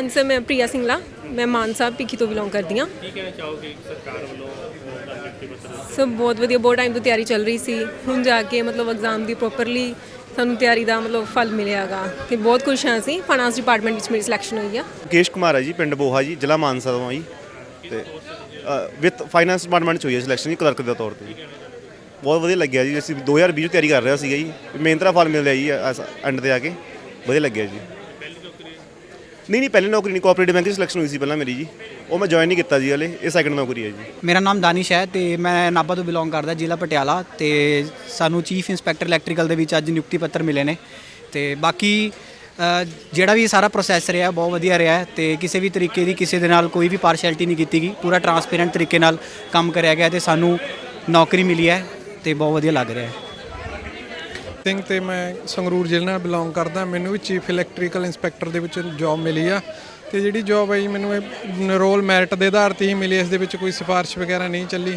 ਹਾਂਜੀ ਸਰ ਮੈਂ ਪ੍ਰਿਆ ਸਿੰਘਲਾ ਮੈਂ ਮਾਨਸਾ ਭਿੱਖੀ ਤੋਂ ਬਿਲੋਂਗ ਕਰਦੀ ਹਾਂ ਕੀ ਕਹਿਣਾ ਚਾਹੋਗੇ ਸਰਕਾਰ ਵੱਲੋਂ ਕੰਟੈਕਟ ਪੱਤਰ ਸੋ ਬਹੁਤ ਵਧੀਆ ਬਹੁਤ ਟਾਈਮ ਤੋਂ ਤਿਆਰੀ ਚੱਲ ਰਹੀ ਸੀ। ਹੁਣ ਜਾ ਕੇ ਮਤਲਬ ਐਗਜ਼ਾਮ ਦੀ ਪ੍ਰੋਪਰਲੀ ਸਾਨੂੰ ਤਿਆਰੀ ਦਾ ਮਤਲਬ ਫਲ ਮਿਲਿਆਗਾ। ਤੇ ਬਹੁਤ ਖੁਸ਼ ਹਾਂ ਅਸੀਂ ਫਾਈਨਾਂਸ ਡਿਪਾਰਟਮੈਂਟ ਵਿੱਚ ਮੇਰੀ ਸਿਲੈਕਸ਼ਨ ਹੋਈ ਆ। ਮੁਕੇਸ਼ ਕੁਮਾਰ ਹੈ ਜੀ ਪਿੰਡ ਬੋਹਾ ਜੀ ਜ਼ਿਲ੍ਹਾ ਮਾਨਸਾ ਤੋਂ ਆ ਜੀ। ਤੇ ਵਿਦ ਫਾਈਨਾਂਸ ਡਿਪਾਰਟਮੈਂਟ ਚ ਹੋਈ ਹੈ ਸਿਲੈਕਸ਼ਨ ਜੀ ਕਲਰਕ ਦੇ ਤੌਰ ਤੇ। ਬਹੁਤ ਵਧੀਆ ਲੱਗਿਆ ਜੀ ਅਸੀਂ 2020 ਚ ਤਿਆਰੀ ਕਰ ਰਿਹਾ ਸੀਗਾ ਜੀ। ਮਿਹਨਤ ਦਾ ਫਲ ਮਿਲ ਰਿਹਾ ਜੀ ਐਂਡ ਤੇ ਆ ਕੇ। ਵਧੀਆ ਲੱਗਿਆ ਜੀ। ਨਹੀਂ ਨਹੀਂ ਪਹਿਲੇ ਨੌਕਰੀ ਨਹੀਂ ਕੋਆਪਰੇਟਿਵ ਬੈਂਕ ਦੀ ਸਿਲੈਕਸ਼ਨ ਹੋਈ ਸੀ ਪਹਿਲਾਂ ਮੇਰੀ ਜੀ। ਉਹ ਮੈਂ ਜੁਆਇਨ ਨਹੀਂ ਕੀਤਾ ਜੀ ਹਲੇ ਇਹ ਸੈਕੰਡ ਨੌਕਰੀ ਹੈ ਜੀ। ਮੇਰਾ ਨਾਮ ਦਾਨਿਸ਼ ਹੈ ਤੇ ਮੈਂ ਨਾਭਾ ਤੋਂ ਬਿਲੋਂਗ ਕਰਦਾ ਜ਼ਿਲ੍ਹਾ ਪਟਿਆਲਾ ਤੇ ਸਾਨੂੰ ਚੀਫ ਇੰਸਪੈਕਟਰ ਇਲੈਕਟ੍ਰੀਕਲ ਦੇ ਵਿੱਚ ਅੱਜ ਨਿਯੁਕਤੀ ਪੱਤਰ ਮਿਲੇ ਨੇ ਤੇ ਬਾਕੀ ਅ, ਜਿਹੜਾ ਵੀ ਸਾਰਾ ਪ੍ਰੋਸੈਸ ਰਿਹਾ ਬਹੁਤ ਵਧੀਆ ਰਿਹਾ ਹੈ ਤੇ ਕਿਸੇ ਵੀ ਤਰੀਕੇ ਦੀ ਕਿਸੇ ਦੇ ਨਾਲ ਕੋਈ ਵੀ ਪਾਰਸ਼ੈਲਿਟੀ ਨਹੀਂ ਕੀਤੀ ਗਈ। ਪੂਰਾ ਟਰਾਂਸਪੇਰੈਂਟ ਤਰੀਕੇ ਨਾਲ ਕੰਮ ਕਰਿਆ ਗਿਆ ਤੇ ਸਾਨੂੰ ਨੌਕਰੀ ਮਿਲੀ ਹੈ ਤੇ ਬਹੁਤ ਵਧੀਆ ਲੱਗ ਰਿਹਾ ਹੈ। ਸਿੰਘ ਤੇ ਮੈਂ ਸੰਗਰੂਰ ਜ਼ਿਲ੍ਹੇ ਨਾਲ ਬਿਲੋਂਗ ਕਰਦਾ, ਮੈਨੂੰ ਵੀ ਚੀਫ ਇਲੈਕਟ੍ਰੀਕਲ ਇੰਸਪੈਕਟਰ ਦੇ ਵਿੱਚ ਜੌਬ ਮਿਲੀ ਆ। ਤੇ ਜਿਹੜੀ ਜੌਬ ਹੈ ਜੀ, ਮੈਨੂੰ ਇਹ ਰੋਲ ਮੈਰਿਟ ਦੇ ਆਧਾਰ ਤੇ ਹੀ ਮਿਲੀ, ਇਸ ਦੇ ਵਿੱਚ ਕੋਈ ਸਿਫਾਰਿਸ਼ ਵਗੈਰਾ ਨਹੀਂ ਚੱਲੀ।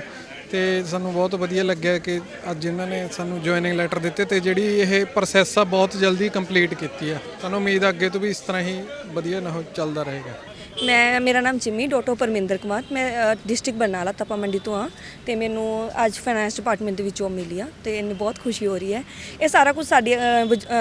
ਤੇ ਸਾਨੂੰ ਬਹੁਤ ਵਧੀਆ ਲੱਗਿਆ ਕਿ ਅੱਜ ਇਹਨਾਂ ਨੇ ਸਾਨੂੰ ਜੁਆਇਨਿੰਗ ਲੈਟਰ ਦਿੱਤੇ ਤੇ ਜਿਹੜੀ ਇਹ ਪ੍ਰੋਸੈਸ ਆ, ਬਹੁਤ ਜਲਦੀ ਕੰਪਲੀਟ ਕੀਤੀ ਆ। ਸਾਨੂੰ ਉਮੀਦ ਆ ਅੱਗੇ ਤੋਂ ਵੀ ਇਸ ਤਰ੍ਹਾਂ ਹੀ ਵਧੀਆ ਨਾ ਹੋ, ਚੱਲਦਾ ਰਹੇਗਾ। ਮੈਂ, ਮੇਰਾ ਨਾਮ ਜਿੰਮੀ ਡੋਟੋ ਪਰਮਿੰਦਰ ਕੁਮਾਰ ਮੈਂ ਡਿਸਟ੍ਰਿਕਟ ਬਰਨਾਲਾ ਤਪਾ ਮੰਡੀ ਤੋਂ ਆ ਤੇ ਮੈਨੂੰ ਅੱਜ ਫਾਈਨੈਂਸ ਡਿਪਾਰਟਮੈਂਟ ਦੇ ਵਿੱਚ ਜੋਬ ਮਿਲੀ ਆ ਤੇ ਇਹਨੂੰ ਬਹੁਤ ਖੁਸ਼ੀ ਹੋ ਰਹੀ ਹੈ। ਇਹ ਸਾਰਾ ਕੁਝ ਸਾਡੀ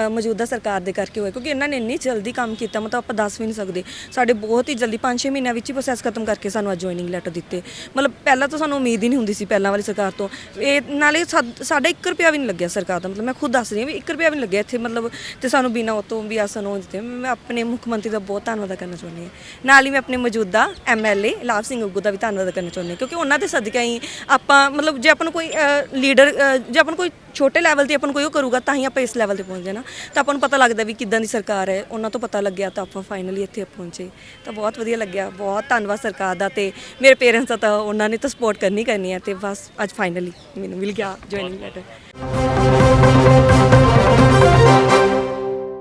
ਮੌਜੂਦਾ ਸਰਕਾਰ ਦੇ ਕਰਕੇ ਹੋਇਆ ਕਿਉਂਕਿ ਇਹਨਾਂ ਨੇ ਇੰਨੀ ਜਲਦੀ ਕੰਮ ਕੀਤਾ, ਮਤਲਬ ਆਪਾਂ ਦੱਸ ਵੀ ਨਹੀਂ ਸਕਦੇ। ਸਾਡੇ ਬਹੁਤ ਹੀ ਜਲਦੀ 5-6 ਮਹੀਨਿਆਂ ਵਿੱਚ ਹੀ ਪ੍ਰੋਸੈਸ ਖਤਮ ਕਰਕੇ ਸਾਨੂੰ ਅੱਜ ਜੁਆਇਨਿੰਗ ਲੈਟਰ ਦਿੱਤੇ। ਮਤਲਬ ਪਹਿਲਾਂ ਤਾਂ ਸਾਨੂੰ ਉਮੀਦ ਹੀ ਨਹੀਂ ਹੁੰਦੀ ਸੀ ਪਹਿਲਾਂ ਵਾਲੀ ਸਰਕਾਰ ਤੋਂ। ਇਹ ਨਾਲੇ ਸਾਡ- ਸਾਡਾ 1 ਰੁਪਿਆ ਵੀ ਨਹੀਂ ਲੱਗਿਆ ਸਰਕਾਰ ਦਾ। ਮਤਲਬ ਮੈਂ ਖੁਦ ਦੱਸ ਰਹੀ ਹਾਂ ਵੀ 1 ਰੁਪਿਆ ਵੀ ਨਹੀਂ ਲੱਗਿਆ ਇੱਥੇ, ਮਤਲਬ ਤੇ ਸਾਨੂੰ ਬਿਨਾਂ ਉਹ ਤੋਂ ਵੀ ਆਸਨ ਹੋ ਦਿੱਤੇ। ਮੈਂ ਆਪਣੇ ਮੁੱਖ ਮੰਤਰੀ ਦਾ ਬਹੁਤ ਧੰਨਵਾਦ ਕਰਨਾ ਚਾਹੁੰਦੀ ਹਾਂ। ਨਾਲ ਹੀ ਮੈਂ ਆਪਣੇ ਮੌਜੂਦਾ ਐਮਐਲਏ ਲਾਭ ਸਿੰਘ ਉੱਗੂ ਦਾ ਵੀ ਧੰਨਵਾਦ ਕਰਨਾ ਚਾਹੁੰਦੀ ਹਾਂ, ਕਿਉਂਕਿ ਉਹਨਾਂ ਦੇ ਸਦਕਾ ਹੀ ਆਪਾਂ, ਮਤਲਬ ਜੇ ਆਪਾਂ ਨੂੰ ਕੋਈ ਲੀਡਰ ਜੇ ਆਪਾਂ ਨੂੰ ਕੋਈ ਛੋਟੇ ਲੈਵਲ ਤੇ ਆਪਾਂ ਨੂੰ ਕੋਈ ਉਹ ਕਰੂਗਾ, ਤਾਂ ਹੀ ਆਪਾਂ ਇਸ ਲੈਵਲ ਤੇ ਪਹੁੰਚਦੇ ਨਾ। ਤਾਂ ਆਪਾਂ ਨੂੰ ਪਤਾ ਲੱਗਦਾ ਵੀ ਕਿੱਦਾਂ ਦੀ ਸਰਕਾਰ ਹੈ, ਉਹਨਾਂ ਤੋਂ ਪਤਾ ਲੱਗਿਆ ਤਾਂ ਆਪਾਂ ਫਾਈਨਲੀ ਇੱਥੇ ਪਹੁੰਚੇ। ਤਾਂ ਬਹੁਤ ਵਧੀਆ ਲੱਗਿਆ, ਬਹੁਤ ਧੰਨਵਾਦ ਸਰਕਾਰ ਦਾ ਤੇ ਮੇਰੇ ਪੇਰੈਂਟਸ ਦਾ ਤਾਂ ਉਹਨਾਂ ਨੇ ਤਾਂ ਸਪੋਰਟ ਕਰਨੀ ਕਰਨੀ ਹੈ ਤੇ ਬਸ ਅੱਜ ਫਾਈਨਲੀ ਮੈਨੂੰ ਮਿਲ ਗਿਆ ਜੁਆਇਨਿੰਗ ਲੈਟਰ